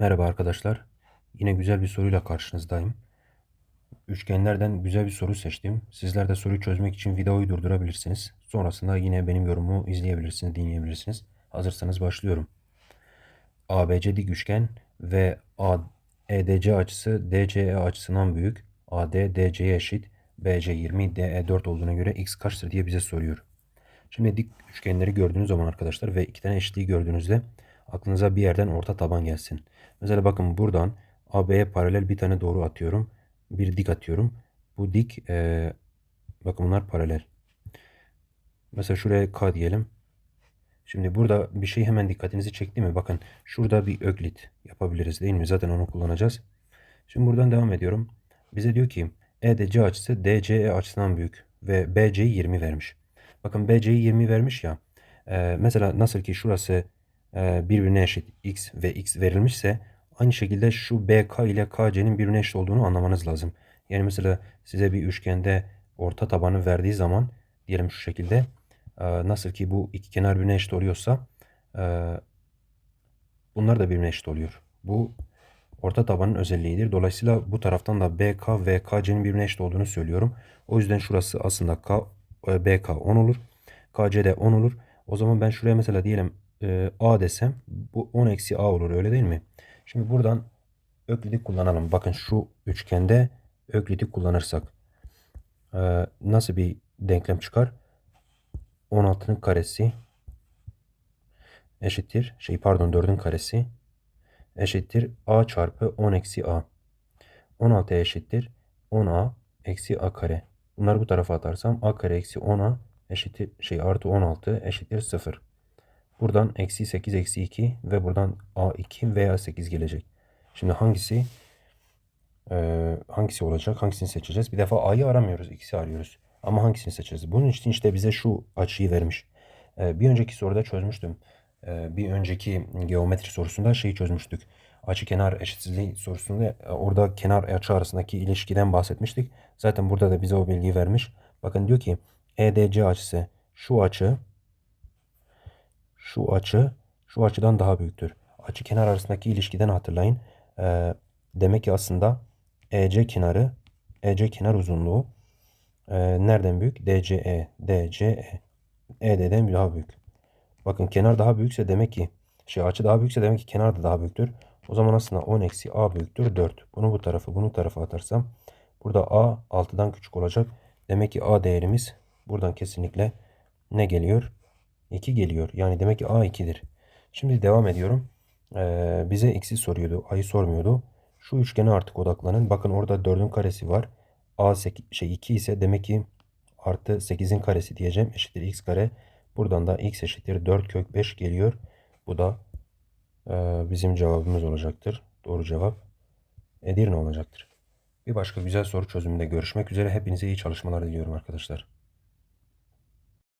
Merhaba arkadaşlar. Yine güzel bir soruyla karşınızdayım. Üçgenlerden güzel bir soru seçtim. Sizler de soruyu çözmek için videoyu durdurabilirsiniz. Sonrasında yine benim yorumumu izleyebilirsiniz, dinleyebilirsiniz. Hazırsanız başlıyorum. ABC dik üçgen ve EDC açısı DCE açısından büyük. AD DC'ye eşit. BC 20, DE 4 olduğuna göre x kaçtır diye bize soruyor. Şimdi dik üçgenleri gördüğünüz zaman arkadaşlar ve iki tane eşitliği gördüğünüzde aklınıza bir yerden orta taban gelsin. Mesela bakın buradan AB'ye paralel bir tane doğru atıyorum. Bir dik atıyorum. Bu dik e, bakın bunlar paralel. Mesela şuraya K diyelim. Şimdi burada bir şey hemen dikkatinizi çekti mi? Bakın şurada bir öklit yapabiliriz değil mi? Zaten onu kullanacağız. Şimdi buradan devam ediyorum. Bize diyor ki EDC açısı DCE açısından büyük ve BC'yi 20 vermiş. Bakın BC'yi 20 vermiş ya. E, mesela nasıl ki şurası birbirine eşit x ve x verilmişse aynı şekilde şu BK ile KC'nin birbirine eşit olduğunu anlamanız lazım. Yani mesela size bir üçgende orta tabanı verdiği zaman diyelim şu şekilde e, nasıl ki bu iki kenar birbirine eşit oluyorsa e, bunlar da birbirine eşit oluyor. Bu orta tabanın özelliğidir. Dolayısıyla bu taraftan da BK ve KC'nin birbirine eşit olduğunu söylüyorum. O yüzden şurası aslında K, BK 10 olur. KC de 10 olur. O zaman ben şuraya mesela diyelim e, A desem bu 10 eksi A olur öyle değil mi? Şimdi buradan Öklid'i kullanalım. Bakın şu üçgende Öklid'i kullanırsak e, nasıl bir denklem çıkar? 16'nın karesi eşittir şey pardon 4'ün karesi eşittir A çarpı 10 eksi A. 16 eşittir 10A eksi A kare. Bunları bu tarafa atarsam A kare eksi 10A eşittir şey artı 16 eşittir 0. Buradan eksi 8 eksi 2 ve buradan A2 veya 8 gelecek. Şimdi hangisi e, hangisi olacak? Hangisini seçeceğiz? Bir defa A'yı aramıyoruz. X'i arıyoruz. Ama hangisini seçeceğiz? Bunun için işte bize şu açıyı vermiş. E, bir önceki soruda çözmüştüm. E, bir önceki geometri sorusunda şeyi çözmüştük. Açı kenar eşitsizliği sorusunda e, orada kenar açı arasındaki ilişkiden bahsetmiştik. Zaten burada da bize o bilgiyi vermiş. Bakın diyor ki EDC açısı şu açı şu açı şu açıdan daha büyüktür. Açı kenar arasındaki ilişkiden hatırlayın. Ee, demek ki aslında EC kenarı EC kenar uzunluğu e, nereden büyük? DCE. DCE. ED'den daha büyük. Bakın kenar daha büyükse demek ki şey açı daha büyükse demek ki kenar da daha büyüktür. O zaman aslında 10 eksi A büyüktür 4. Bunu bu tarafa bunu tarafa atarsam burada A 6'dan küçük olacak. Demek ki A değerimiz buradan kesinlikle ne geliyor? 2 geliyor. Yani demek ki A 2'dir. Şimdi devam ediyorum. Ee, bize x'i soruyordu. A'yı sormuyordu. Şu üçgene artık odaklanın. Bakın orada 4'ün karesi var. A 8, şey 2 ise demek ki artı 8'in karesi diyeceğim. Eşittir x kare. Buradan da x eşittir 4 kök 5 geliyor. Bu da e, bizim cevabımız olacaktır. Doğru cevap Edirne olacaktır. Bir başka güzel soru çözümünde görüşmek üzere. Hepinize iyi çalışmalar diliyorum arkadaşlar.